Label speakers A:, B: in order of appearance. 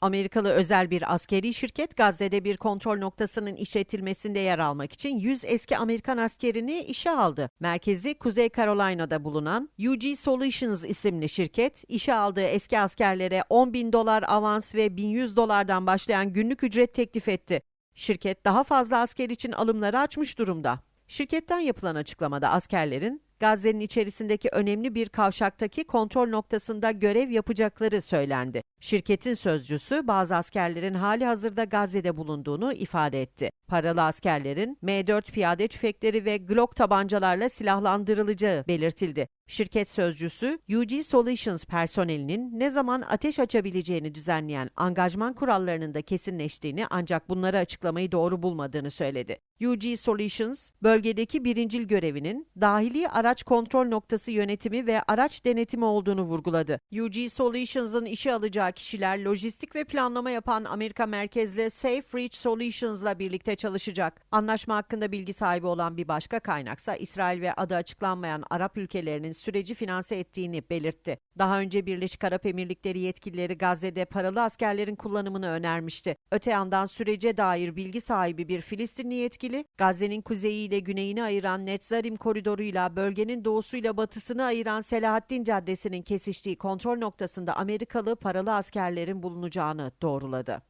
A: Amerikalı özel bir askeri şirket Gazze'de bir kontrol noktasının işletilmesinde yer almak için 100 eski Amerikan askerini işe aldı. Merkezi Kuzey Carolina'da bulunan UG Solutions isimli şirket, işe aldığı eski askerlere 10 bin dolar avans ve 1100 dolardan başlayan günlük ücret teklif etti. Şirket daha fazla asker için alımları açmış durumda. Şirketten yapılan açıklamada askerlerin Gazze'nin içerisindeki önemli bir kavşaktaki kontrol noktasında görev yapacakları söylendi. Şirketin sözcüsü bazı askerlerin hali hazırda Gazze'de bulunduğunu ifade etti. Paralı askerlerin M4 piyade tüfekleri ve Glock tabancalarla silahlandırılacağı belirtildi. Şirket sözcüsü, UG Solutions personelinin ne zaman ateş açabileceğini düzenleyen angajman kurallarının da kesinleştiğini ancak bunları açıklamayı doğru bulmadığını söyledi. UG Solutions, bölgedeki birincil görevinin dahili araç kontrol noktası yönetimi ve araç denetimi olduğunu vurguladı. UG Solutions'ın işe alacağı kişiler lojistik ve planlama yapan Amerika merkezli Safe Reach Solutions'la birlikte çalışacak. Anlaşma hakkında bilgi sahibi olan bir başka kaynaksa İsrail ve adı açıklanmayan Arap ülkelerinin süreci finanse ettiğini belirtti. Daha önce Birleşik Arap Emirlikleri yetkilileri Gazze'de paralı askerlerin kullanımını önermişti. Öte yandan sürece dair bilgi sahibi bir Filistinli yetkili, Gazze'nin kuzeyi ile güneyini ayıran Netzarim koridoruyla bölgenin doğusuyla batısını ayıran Selahattin Caddesi'nin kesiştiği kontrol noktasında Amerikalı paralı askerlerin bulunacağını doğruladı.